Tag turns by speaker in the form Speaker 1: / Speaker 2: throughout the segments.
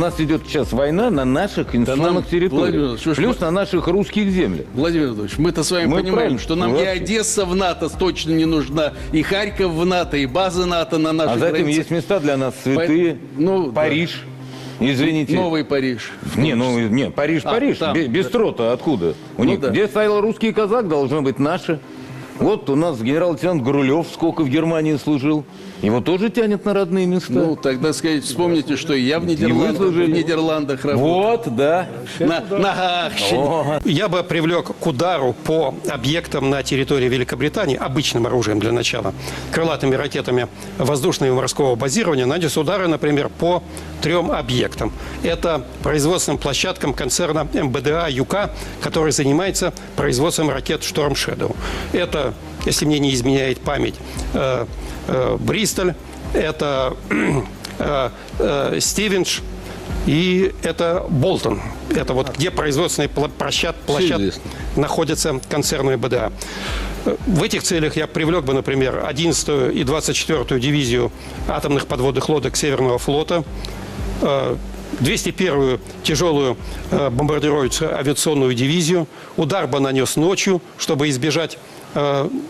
Speaker 1: У нас идет сейчас война на наших инстанционных
Speaker 2: Владимир
Speaker 1: территориях, плюс
Speaker 2: по-
Speaker 1: на наших русских землях.
Speaker 2: Владимир Владимирович, мы-то с вами
Speaker 1: Мы
Speaker 2: понимаем,
Speaker 1: правильно.
Speaker 2: что нам
Speaker 1: Ну,
Speaker 2: и. Одесса в НАТО точно не нужна, и Харьков в НАТО, и базы НАТО на нашей
Speaker 1: А затем
Speaker 2: границе.
Speaker 1: есть места для нас святые.
Speaker 2: ну, да.
Speaker 1: Париж. Извините.
Speaker 2: Новый Париж.
Speaker 1: Не, ну не, Париж,
Speaker 2: А,
Speaker 1: Париж.
Speaker 2: там,
Speaker 1: Бе- без
Speaker 2: да.
Speaker 1: трота откуда? У
Speaker 2: Ну
Speaker 1: них,
Speaker 2: да.
Speaker 1: где стоял русский казак, должно быть наше. Вот у нас генерал-лейтенант Грулев сколько в Германии служил. Его тоже тянет на родные места.
Speaker 2: Ну, тогда сказать, вспомните, что я в Нидерландах, в. Нидерландах работал.
Speaker 1: вот, да.
Speaker 2: На, на
Speaker 3: Я бы привлек к удару по объектам на территории Великобритании, обычным оружием для начала, крылатыми ракетами воздушного и морского базирования, нанес удары, например, по трем объектам. Это производственным площадкам концерна МБДА «Юка», который занимается производством ракет «Шторм Shadow». Это, если мне не изменяет память, э, э, Бристоль, это э, Стивенш, и это Болтон. Это вот где производственные пла- площад, находятся концерны БДА. В этих целях я привлек бы, например, 11-ю и 24-ю дивизию атомных подводных лодок Северного флота, э, 201-ю тяжелую бомбардирующую авиационную дивизию. Удар бы нанес ночью, чтобы избежать,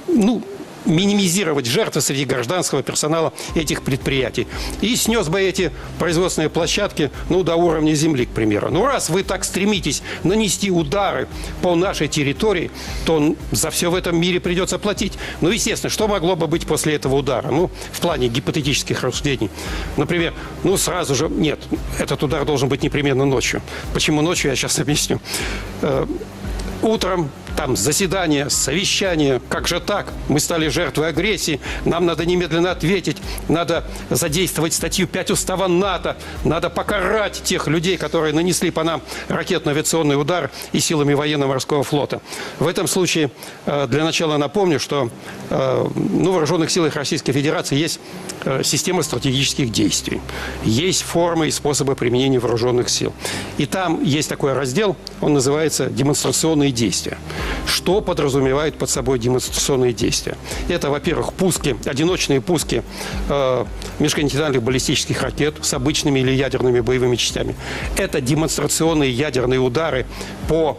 Speaker 3: ну, минимизировать жертвы среди гражданского персонала этих предприятий. И снес бы эти производственные площадки ну, до уровня земли, к примеру. Ну, раз вы так стремитесь нанести удары по нашей территории, то за все в этом мире придется платить. Ну, естественно, что могло бы быть после этого удара? Ну, в плане гипотетических рассуждений. Например, ну, сразу же, нет, этот удар должен быть непременно ночью. Почему ночью, я сейчас объясню. Утром там заседание, совещание. Как же так? Мы стали жертвой агрессии. Нам надо немедленно ответить. Надо задействовать статью 5 устава НАТО. Надо покарать тех людей, которые нанесли по нам ракетно-авиационный удар и силами военно-морского флота. В этом случае э, для начала напомню, что э, ну, в вооруженных силах Российской Федерации есть э, система стратегических действий. Есть формы и способы применения вооруженных сил. И там есть такой раздел, он называется «Демонстрационные действия». Что подразумевает под собой демонстрационные действия? Это, во-первых, пуски, одиночные пуски э, межконтинентальных баллистических ракет с обычными или ядерными боевыми частями. Это демонстрационные ядерные удары по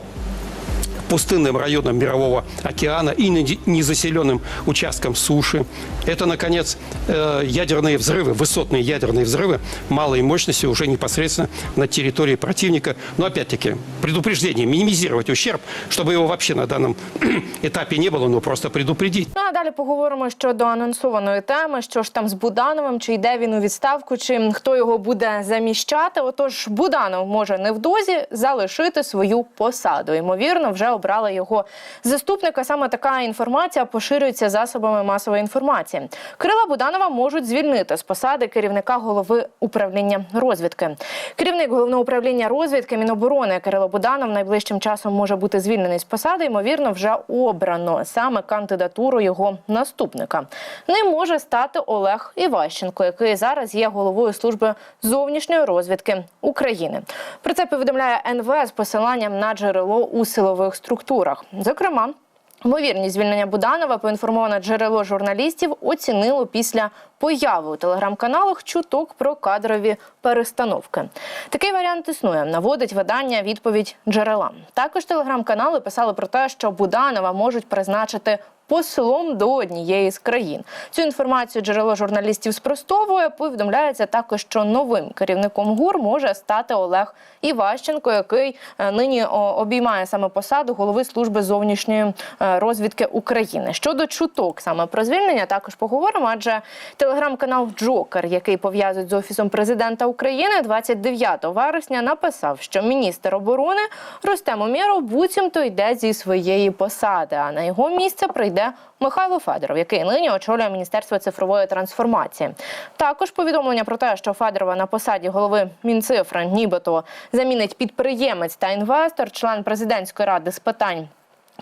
Speaker 3: пустынным районам Мирового океана и не- незаселенным участкам суши. Это, наконец, э, ядерные взрывы, высотные ядерные взрывы малой мощности уже непосредственно на территории противника. Но, опять-таки, предупреждение, минимизировать ущерб, чтобы его вообще на данном этапе не было, но просто предупредить.
Speaker 4: Ну а далі поговоримо щодо анонсованої теми, що ж там з Будановим, чи йде він у відставку, чи хто його буде заміщати. Отож, Буданов може невдовзі залишити свою посаду. Ймовірно, вже обрали його заступника. Саме така інформація поширюється засобами масової інформації. Крила Буданова можуть звільнити з посади керівника голови управління розвідки. Керівник головного управління розвідки Міноборони Кирило Буданов найближчим часом може бути звільнений з посади. Ймовірно, вже обрано саме кандидатуру його наступника. Ним може стати Олег Іващенко, який зараз є головою служби зовнішньої розвідки України. Про це повідомляє НВ з посиланням на джерело у силових структурах. Зокрема. Ймовірність звільнення Буданова поінформоване джерело журналістів оцінило після появи у телеграм-каналах чуток про кадрові перестановки. Такий варіант існує. Наводить видання відповідь джерела. Також телеграм-канали писали про те, що Буданова можуть призначити. Послом до однієї з країн цю інформацію джерело журналістів спростовує. Повідомляється також, що новим керівником ГУР може стати Олег Іващенко, який е, нині обіймає саме посаду голови служби зовнішньої е, розвідки України. Щодо чуток саме про звільнення, також поговоримо. Адже телеграм-канал Джокер, який пов'язують з офісом президента України, 29 вересня написав, що міністр оборони Рустем Умєров буцімто йде зі своєї посади. А на його місце прийде Михайло Федоров, який нині очолює Міністерство цифрової трансформації. Також повідомлення про те, що Федорова на посаді голови Мінцифри нібито замінить підприємець та інвестор, член президентської ради з питань.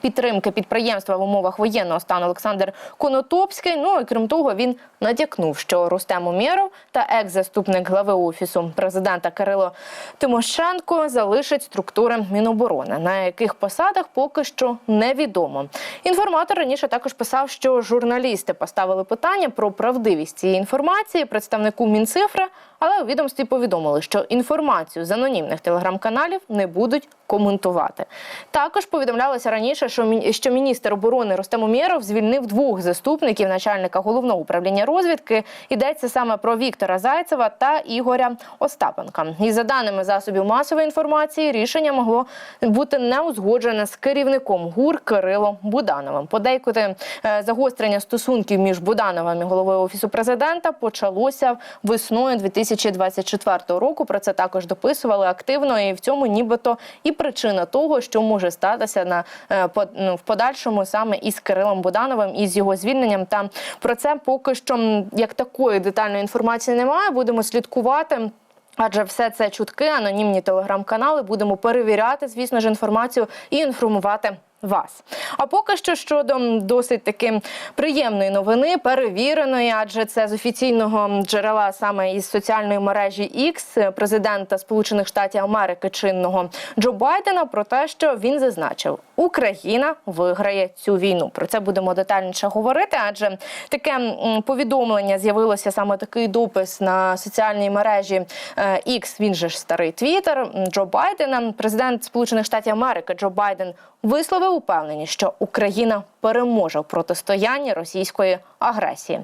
Speaker 4: Підтримки підприємства в умовах воєнного стану Олександр Конотопський. Ну і крім того, він натякнув, що Рустем Умєров та екс-заступник глави офісу президента Кирило Тимошенко залишать структури Міноборони, на яких посадах поки що невідомо. Інформатор раніше також писав, що журналісти поставили питання про правдивість цієї інформації представнику Мінцифри, Але у відомстві повідомили, що інформацію з анонімних телеграм-каналів не будуть коментувати. Також повідомлялося раніше, що що міністр оборони Рустем Умєров звільнив двох заступників начальника головного управління розвідки. Йдеться саме про Віктора Зайцева та Ігоря Остапенка. І за даними засобів масової інформації, рішення могло бути не узгоджене з керівником ГУР Кирилом Будановим. Подейкути е, загострення стосунків між Будановим і головою офісу президента почалося весною 2024 року. Про це також дописували активно, і в цьому нібито і причина того, що може статися на е, ну, в подальшому саме із Кирилом Будановим і з його звільненням. Та про це поки що як такої детальної інформації немає. Будемо слідкувати. Адже все це чутки, анонімні телеграм-канали. Будемо перевіряти, звісно ж, інформацію і інформувати. Вас, а поки що щодо досить таки приємної новини, перевіреної, адже це з офіційного джерела саме із соціальної мережі X президента Сполучених Штатів Америки чинного Джо Байдена про те, що він зазначив, Україна виграє цю війну. Про це будемо детальніше говорити. Адже таке повідомлення з'явилося саме такий допис на соціальній мережі е, X, Він же ж старий Твіттер Джо Байдена. Президент Сполучених Штатів Америки Джо Байден висловив упевненість, що Україна переможе в протистоянні російської агресії.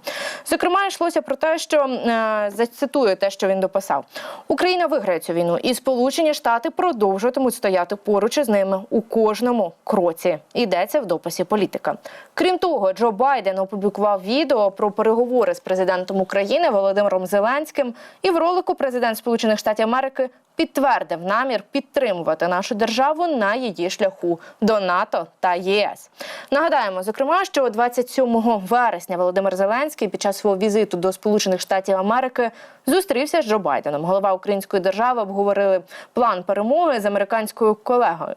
Speaker 4: Зокрема, йшлося про те, що е, зацитую те, що він дописав: Україна виграє цю війну, і Сполучені Штати продовжуватимуть стояти поруч із ними у кожному кроці. Йдеться в дописі політика. Крім того, Джо Байден опублікував відео про переговори з президентом України Володимиром Зеленським. І в ролику президент Сполучених Штатів Америки підтвердив намір підтримувати нашу державу на її шляху до НАТО та ЄС. Нагадаємо, зокрема, що 27 вересня Володимир Зеленський під час свого візиту до Сполучених Штатів Америки зустрівся з Джо Байденом. Голова української держави обговорили план перемоги з американською колегою.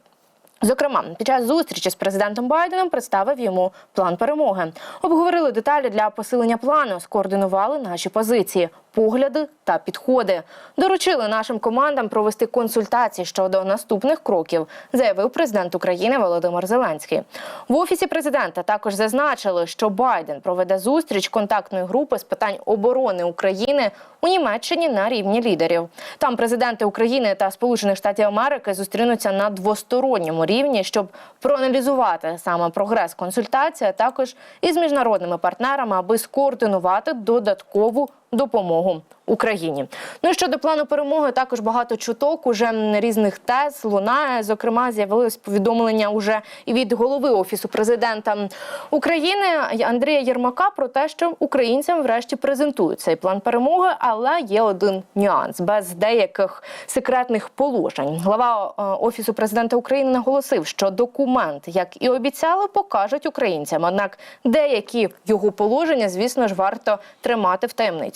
Speaker 4: Зокрема, під час зустрічі з президентом Байденом представив йому план перемоги. Обговорили деталі для посилення плану, скоординували наші позиції, погляди та підходи. Доручили нашим командам провести консультації щодо наступних кроків, заявив президент України Володимир Зеленський. В офісі президента також зазначили, що Байден проведе зустріч контактної групи з питань оборони України у Німеччині на рівні лідерів. Там президенти України та Сполучених Штатів Америки зустрінуться на двосторонньому рівні, щоб проаналізувати саме прогрес консультації, а також із міжнародними партнерами, аби скоординувати додаткову допомогу Україні. Ну і щодо плану перемоги, також багато чуток уже різних тез лунає. Зокрема, з'явилось повідомлення уже і від голови офісу президента України Андрія Єрмака про те, що українцям врешті презентують цей план перемоги, але є один нюанс без деяких секретних положень. Глава е, офісу президента України наголосив, що документ, як і обіцяли, покажуть українцям. Однак деякі його положення, звісно ж, варто тримати в таємниці.